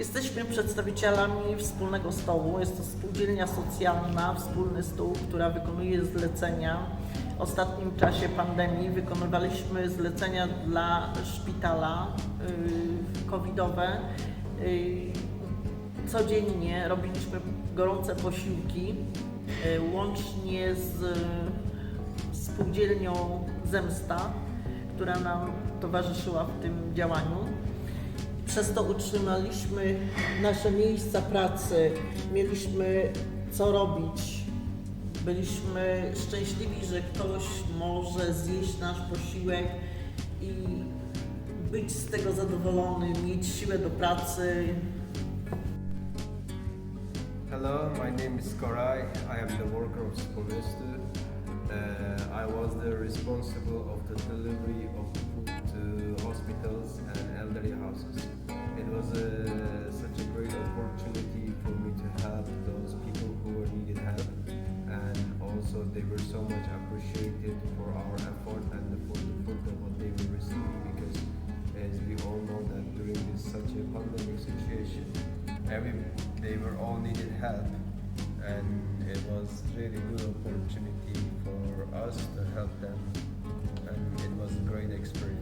Jesteśmy przedstawicielami wspólnego stołu. Jest to spółdzielnia socjalna, wspólny stół, która wykonuje zlecenia. W ostatnim czasie pandemii wykonywaliśmy zlecenia dla szpitala yy, covidowe. Yy, codziennie robiliśmy gorące posiłki, yy, łącznie z spółdzielnią Zemsta, która nam towarzyszyła w tym działaniu. Przez to utrzymaliśmy nasze miejsca pracy, mieliśmy co robić. Byliśmy szczęśliwi, że ktoś może zjeść nasz posiłek i być z tego zadowolony, mieć siłę do pracy. Hello, my name is Koray. I am the worker of Spomestu. Uh, I was the responsible of the delivery they were so much appreciated for our effort and for the food that what they were receiving. Because as we all know that during this such a pandemic situation, every they were all needed help and it was really good opportunity for us to help them and it was a great experience.